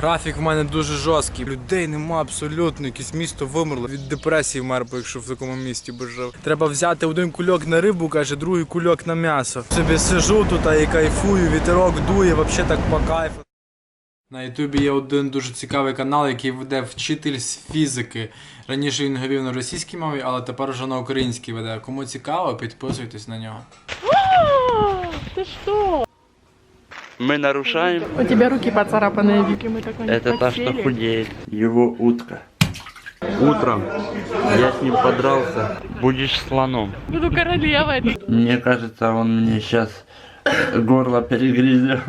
Графік в мене дуже жорсткий. Людей нема абсолютно. Якесь місто вимерло. Від депресії вмер, би, якщо в такому місті би жив. Треба взяти один кульок на рибу, каже, другий кульок на м'ясо. Собі сижу тут і кайфую, вітерок дує, взагалі так по кайфу. На Ютубі є один дуже цікавий канал, який веде вчитель з фізики. Раніше він говорив на російській мові, але тепер вже на українській веде. Кому цікаво, підписуйтесь на нього. Ты что? Мы нарушаем, У тебя руки поцарапанные, Вики, мы такой это та, что худеет. Его утка. Утром я с ним подрался. Будешь слоном. Буду королевой. Мне кажется, он мне сейчас горло перегрызет.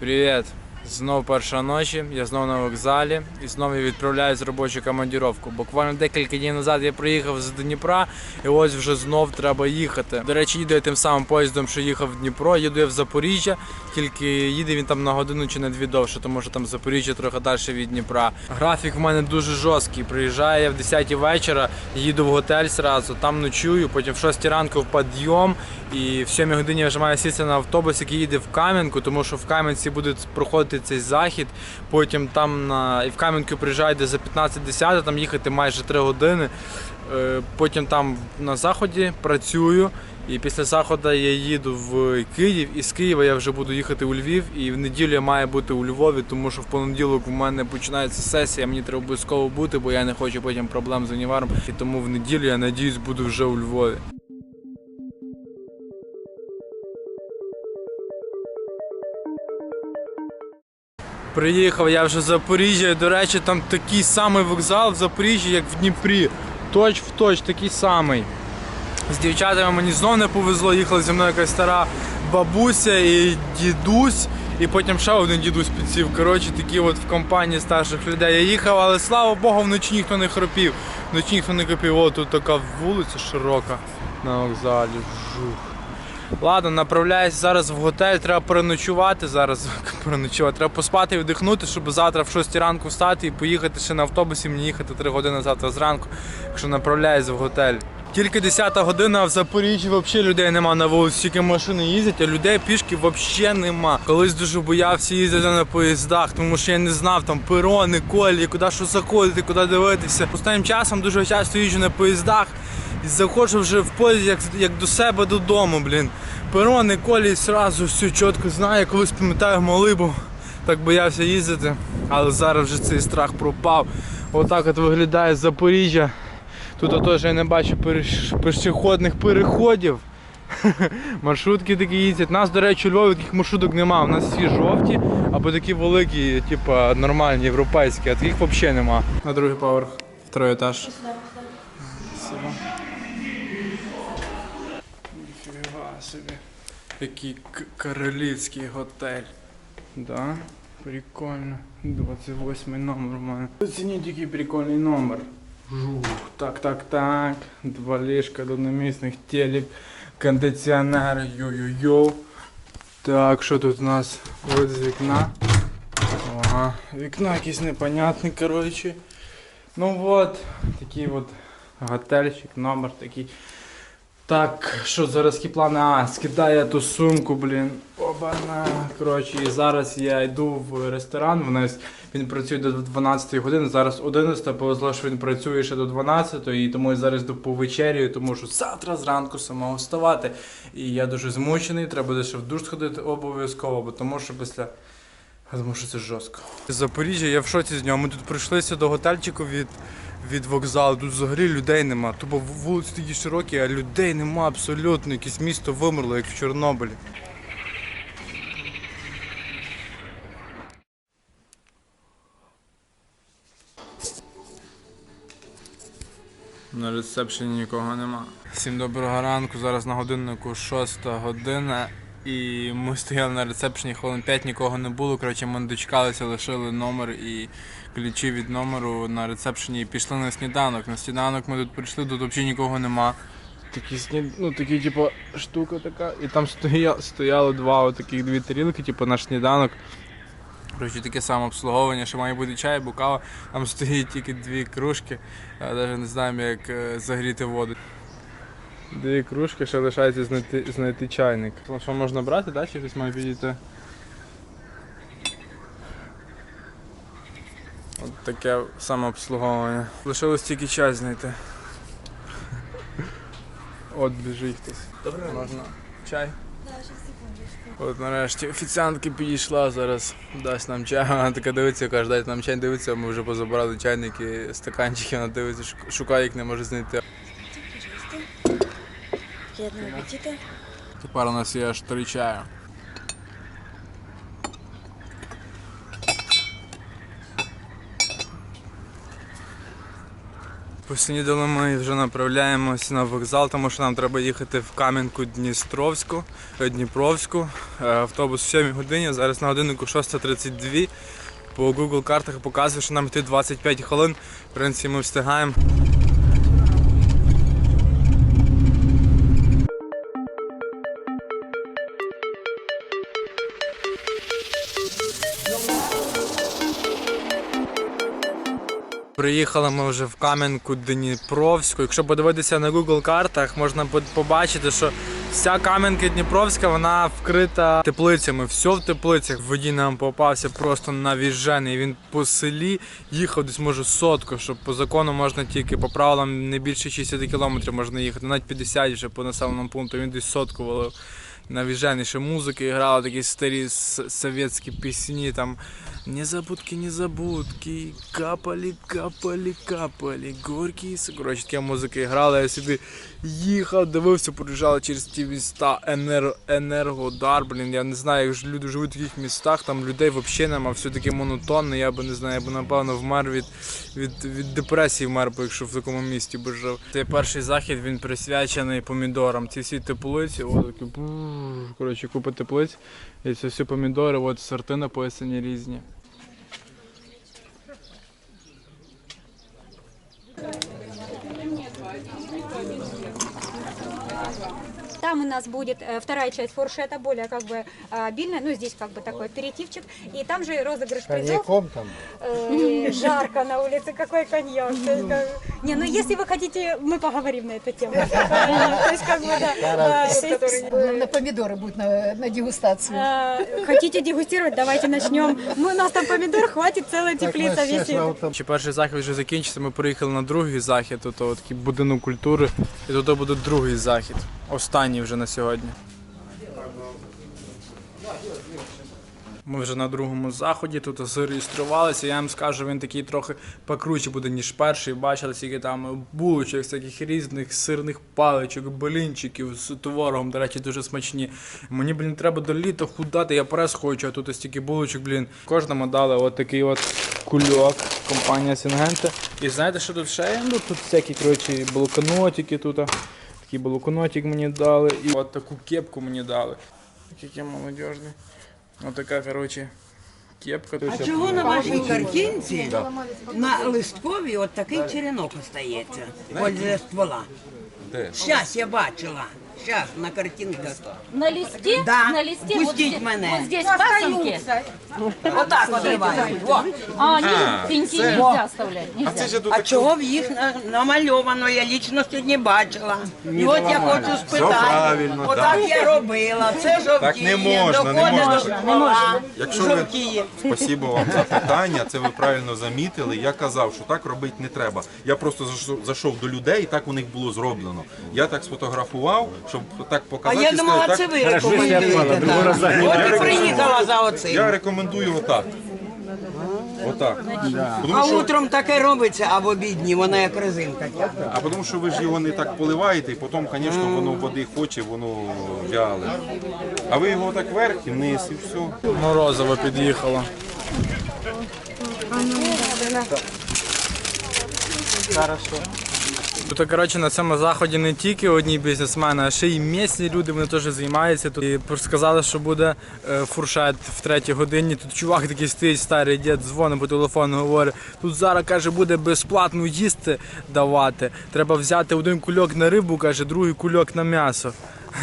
Привіт! Знов перша ночі, я знов на вокзалі і знову відправляюсь в робочу командіровку. Буквально декілька днів назад я приїхав з Дніпра, і ось вже знов треба їхати. До речі, їду я тим самим поїздом, що їхав в Дніпро. Їду я в Запоріжжя, тільки їде він там на годину чи на дві довше, тому що там Запоріжжя трохи далі від Дніпра. Графік в мене дуже жорсткий. Приїжджаю я в 10 вечора, їду в готель зразу, там ночую, потім в 6 ранку в підйом. І в 7 годині я вже маю сісти на автобус, який їде в Кам'янку, тому що в Кам'янці буде проходити цей захід. Потім там на і в Кам'янку приїжджаю десь за 15-10, там їхати майже 3 години. Е, Потім там на заході працюю. І після заходу я їду в Київ, і з Києва я вже буду їхати у Львів. І в неділю я маю бути у Львові, тому що в понеділок у мене починається сесія. Мені треба обов'язково бути, бо я не хочу потім проблем з уніваром. І тому в неділю я надіюсь буду вже у Львові. Приїхав я вже з Запоріжжя. До речі, там такий самий вокзал в Запоріжжі, як в Дніпрі. Точ в точ, такий самий. З дівчатами мені знов не повезло, їхала зі мною якась стара бабуся і дідусь, і потім ще один дідусь підсів. Коротше, такі от в компанії старших людей я їхав, але слава Богу, вночі ніхто не хропів. Вночі ніхто не хропів. О, тут така вулиця широка на вокзалі. Жух. Ладно, направляюсь зараз в готель, треба переночувати зараз. переночувати. Треба поспати і вдихнути, щоб завтра в 6 ранку встати і поїхати ще на автобусі, мені їхати 3 години завтра зранку, якщо направляюсь в готель. Тільки 10 година, в Запоріжжі взагалі людей нема на вулиці, тільки машини їздять, а людей пішки взагалі нема. Колись дуже боявся їздити на поїздах, тому що я не знав там перони, колії, куди що заходити, куди дивитися. Останнім часом дуже часто їжджу на поїздах і заходжу вже в поїзд як, як до себе додому, блін. Перони, колії, сразу все чітко знаю. Я колись пам'ятаю, малий так боявся їздити, але зараз вже цей страх пропав. Отак от виглядає Запоріжжя. Тут теж я не бачу пішохідних переходів. Маршрутки такі їздять. Нас, до речі, у Львові таких маршруток немає. У нас всі жовті або такі великі, типу нормальні, європейські, а таких взагалі нема. На другий поверх, второй етаж. К- королівський готель. Да, прикольно. 28 номер у мене. Оцініть, який прикольний номер. Жух, так, так, так. Два ліжка, одномісних, телек, кондиціонер, йо-йо-йо. Так, що тут у нас? Вид з вікна. Ага, вікно якесь непонятне, коротше. Ну от, такий от готельчик, номер такий. Так, що зараз які плани? А, скидаю ту сумку, блін. Оба-на. Коротше, і зараз я йду в ресторан. У нас він працює до 12 години. Зараз 11, повезло, що він працює ще до 12, і тому я зараз йду повечерюю, тому що завтра зранку самого вставати. І я дуже змучений, треба буде ще в душ сходити обов'язково, бо тому що після. Думаю, що це жорстко. Запоріжжя, я в шоці з нього. Ми тут прийшлися до готельчику від, від вокзалу. Тут взагалі людей нема. Тупо вулиці такі широкі, а людей нема абсолютно. Якесь місто вимерло, як в Чорнобилі. На ресепшені нікого нема. Всім доброго ранку. Зараз на годиннику 6 година. І ми стояли на ресепшені хвилин 5, нікого не було. Коротше, ми не дочекалися, лишили номер і ключі від номеру на ресепшені і пішли на сніданок. На сніданок ми тут прийшли, тут взагалі нікого нема. Такі сні... ну, такі, типу, штука така. І там стоя... стояло два таких дві тарілки, типу, наш сніданок. Коротше, таке саме обслуговування, що має бути чай або кава. Там стоїть тільки дві кружки. Я навіть не знаємо, як е, загріти воду. Дві кружки, ще лишається знайти, знайти чайник. Що можна брати, да? чи хтось має підійти? От таке самообслуговування. Лишилось тільки час знайти. От біжить хтось. Добре. Можна чай? От нарешті офіціантки підійшла зараз, дасть нам чай. Вона така дивиться, каже, дайте нам чай, дивиться, ми вже позабрали чайники, стаканчики, вона дивиться, шукає, їх не може знайти. Приятного аппетита. Тепер у нас є аж три чаю. Поснідали ми і вже направляємося на вокзал, тому що нам треба їхати в Кам'янку Дністровську, е, Дніпровську. Е, Автобус в 7 годині, зараз на годиннику 6.32. По Google картах показує, що нам йти 25 хвилин. В принципі, ми встигаємо. Приїхали ми вже в Кам'янку Дніпровську. Якщо подивитися на Google картах, можна побачити, що вся Кам'янка Дніпровська вона вкрита теплицями. Все в теплицях. Водій нам попався просто навіжений. Він по селі їхав десь може сотку, щоб по закону можна тільки по правилам не більше 60 кілометрів можна їхати, навіть 50 вже по населеному пункту. Він десь сотку валив. Навіжений, музики грали, такі старі совєтські пісні, там Незабудки, незабудки, капали, капали, капали, горькі. Коротше, такі музики грали, я собі їхав, дивився, проїжджали через ті міста Енер... Енергодар, блін, я не знаю, як ж люди живуть в таких містах, там людей взагалі нема, все таке монотонне, я би не знаю, я би напевно вмер від, від, від депресії вмер, би, якщо в такому місті би жив. Цей перший захід він присвячений помідорам. Ці всі теплиці, о, такі, коротше, купа теплиць, і це всі помідори, от сорти написані різні. Там у нас будет э, вторая часть фуршета, более как бы э, обильная, ну здесь как бы такой аперитивчик. И там же розыгрыш призов. Коньяком там. Э, жарко на улице, какой коньяк. То есть, как- Не, ну если вы хотите, мы поговорим на эту тему. То есть как бы да. э, то есть, На помидоры будет на, на дегустацию. э, Хотите дегустировать, давайте начнем. Мы, у нас там помидор, хватит целая теплица висит. Чи перший захід вже закінчиться, ми приїхали на другий захід, тут о, такий будинок культури, і тут буде другий захід, останній вже на сьогодні. Ми вже на другому заході тут зареєструвалися. Я вам скажу, він такий трохи покруче буде, ніж перший. Бачили, скільки там булочок, всяких різних сирних паличок, блінчиків з творогом, до речі, дуже смачні. Мені, блін, треба до літа худати, я прес хочу, а тут ось стільки булочок, блін. Кожному дали от такий от кульок, компанія Сінгента. І знаєте, що тут ще є? Ну тут всякі, коротше, блокнотики тут. Такий блокнотик мені дали. І от таку кепку мені дали. Який я молодіжний. Отака, коротше, кепка. А чого на вашій картинці на листкові от такий черенок остається возле ствола? Щас я бачила. Щас на картинках. На листе? Да. На листе Пустіть вот здесь, мене. Вот здесь пасынки. Отак одривають. Во. А, они пеньки нельзя оставлять. Нельзя. А чого в їх на- намальовано? Я лічно сьогодні бачила. І от я хочу спитати. Отак я робила. Це жовтіє. Так не можна, не доходить можна. до ствола. Якщо ви Жовтіє. спасибо вам за питання, це ви правильно замітили. Я казав, що так робити не треба. Я просто зайшов- зайшов до людей, і так у них було зроблено. Я так сфотографував, щоб так А я думала, сказати, це так, ви рекомендуєте. так. От і приїхала за оцим. Я рекомендую отак. Отак. Тому А що, утром таке робиться, а в обідні вона як резинка. а тому що ви ж його не так поливаєте, і потім, звісно, воно води хоче, воно вяле. А ви його так вверх і вниз, і все. Морозово під'їхало. Тут, коротше, на цьому заході не тільки одні бізнесмени, а ще й місні люди, вони теж займаються. Тут і сказали, що буде е, фуршет в третій годині. Тут чувак такий стоїть, старий дід, дзвонить по телефону, говорить, тут зараз каже, буде безплатно їсти давати. Треба взяти один кульок на рибу, каже, другий кульок на м'ясо.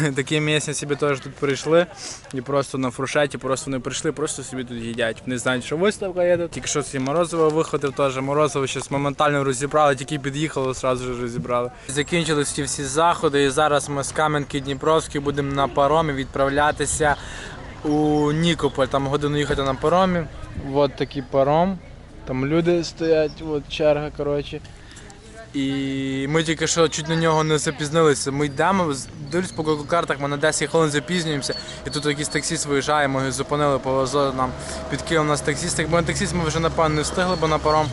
Такі місні собі теж тут прийшли і просто на фуршеті, просто вони прийшли, просто собі тут їдять. Вони знають, що виставка є тут. Тільки що ці морозиво виходив теж. Морозиво щось моментально розібрали, тільки під'їхали, одразу ж розібрали. Закінчились ті всі заходи, і зараз ми з Кам'янки Дніпровської будемо на паромі відправлятися у Нікополь. Там годину їхати на паромі. От такий паром. Там люди стоять, от черга, коротше. І ми тільки що чуть на нього не запізнилися. Ми йдемо, дивлюсь по Google картах, ми на 10 хвилин запізнюємося. І тут якийсь таксіст виїжджає, ми його зупинили, повезли нам, підкинув нас таксіст. Якби на таксіст ми вже напевно не встигли, бо на паром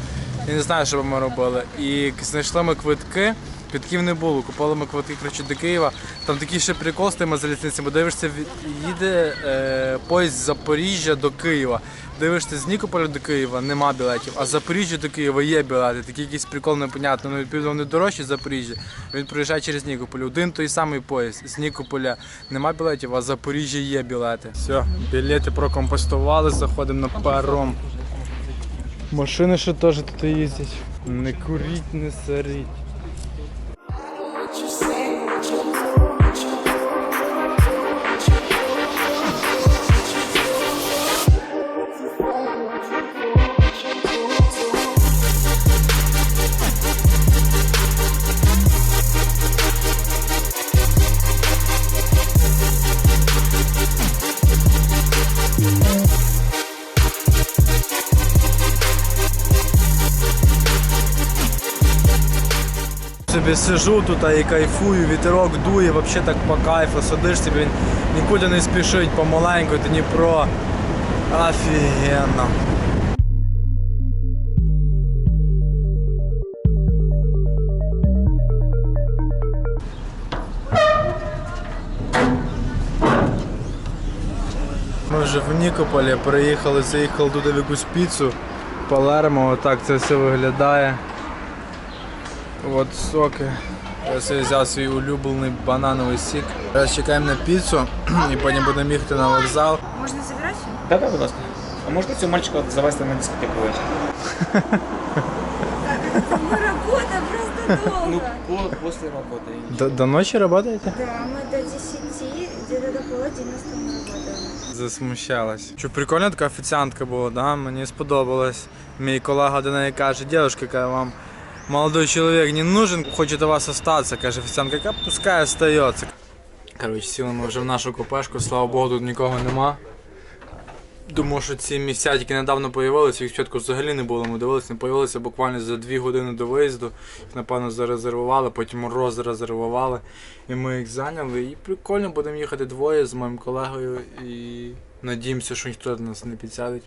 я не знаю, що б ми робили. І знайшли ми квитки. Квитків не було, купили ми квитки коротше, до Києва. Там такий ще прикол з тими залізницями. Дивишся, їде е, поїзд з Запоріжжя до Києва. Дивишся з Нікополя до Києва, нема білетів, а з Запоріжжя до Києва є білети. Такий якийсь прикол непонятно. Ну, відповідно, вони дорожчі з Запоріжжя. Він проїжджає через Нікополь. Один той самий поїзд. З Нікополя нема білетів, а з Запоріжжя є білети. Все, білети прокомпостували, заходимо на паром. Машини ще теж тут їздять. Не куріть, не соріть. Собі сижу тут і кайфую, вітерок дує, взагалі так по кайфу, сидиш собі, нікуди не спішить, помаленьку, Дніпро. Офігенно. Ми вже в Нікополі приїхали, заїхали туди в якусь піцу. Палермо, отак це все виглядає. От соки. Я собі взяв свій улюблений банановий сік. Зараз чекаємо на піцу і потім будемо їхати на вокзал. Так, так, будь ласка. А можете цього мальчика завести на дискотеку вечір? Работа просто долго. Ну, по, после роботи. До, до ночі працюєте? Да, мы до 10, где-то до пол одиннадцатого мы работаем. Засмущалась. Що прикольна така офіціантка була, да? мені сподобалось. Мій колега до неї каже, дівчинка, вам молодой чоловік не нужен, хоче до вас остатися. Каже офіціантка, яка пускай остається. Коротше, сіли ми вже в нашу купешку, слава Богу, тут нікого нема. Думав, що ці місця тільки недавно появилися, їх спочатку взагалі не було. Ми дивилися, не появилися буквально за дві години до виїзду. Їх, напевно, зарезервували, потім розрезервували. І ми їх зайняли. І прикольно будемо їхати двоє з моїм колегою і надіємося, що ніхто до нас не підсядеть.